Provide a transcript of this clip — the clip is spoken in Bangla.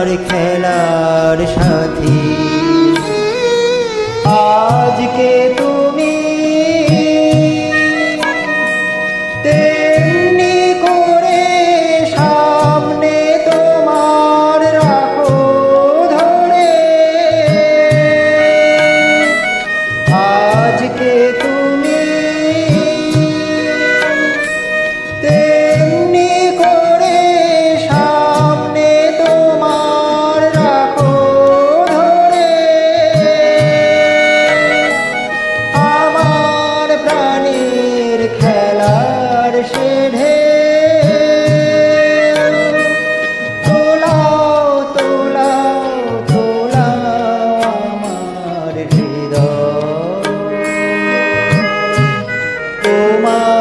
আমার খেলার সাথী। আজকে alma.